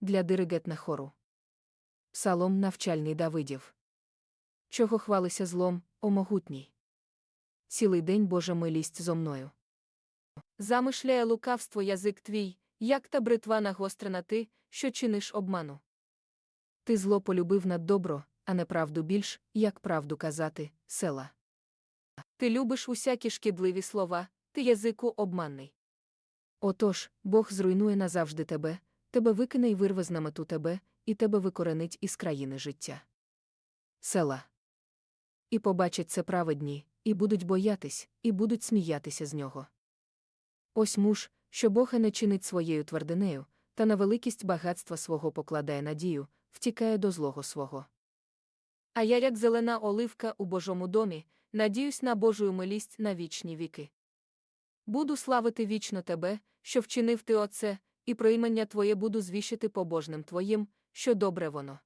для диригетна хору. Псалом навчальний Давидів. Чого хвалися злом, о могутній? Цілий день Божа милість зо мною. Замишляє лукавство язик твій, як та бритва нагострена ти, що чиниш обману. Ти зло полюбив над добро, а неправду більш, як правду казати, села. Ти любиш усякі шкідливі слова, ти язику обманний. Отож, Бог зруйнує назавжди тебе, тебе викине й вирве з намету тебе, і тебе викоренить із країни життя. Села. І побачать це праведні, і будуть боятись, і будуть сміятися з нього. Ось муж, що Бога не чинить своєю твердинею, та на великість багатства свого покладає надію, втікає до злого свого. А я, як зелена оливка у Божому домі, надіюсь на Божую милість на вічні віки. Буду славити вічно тебе, що вчинив ти оце, і про імення твоє буду звіщити побожним твоїм, що добре воно.